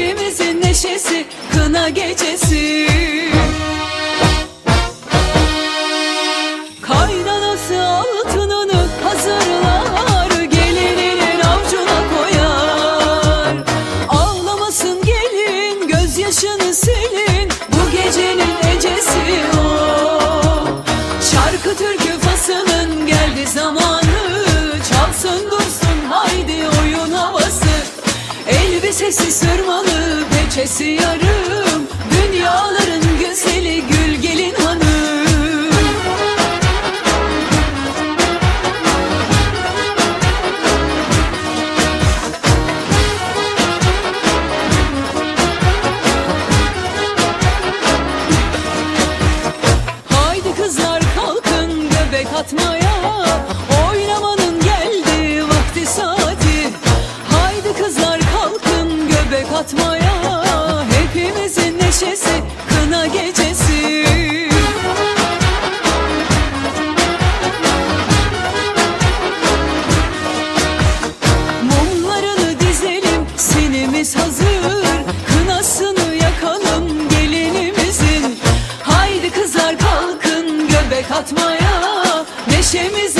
Hepimizin neşesi kına gecesi. Kaynanası altınını hazırlar Gelininin avcuna koyar. Ağlamasın gelin gözyaşını silin Bu gecenin ecesi o. Şarkı türkü fasılın geldi zamanı Elbisesi sırmalı peçesi yarım. Dünyaların güzeli gül gelin hanım. Haydi kızlar kalkın göbek atmaya göbek atmaya Hepimizin neşesi kına gecesi. Mumlarını dizelim sinimiz hazır. Kınasını yakalım gelinimizin. Haydi kızlar kalkın göbek atmaya Neşemize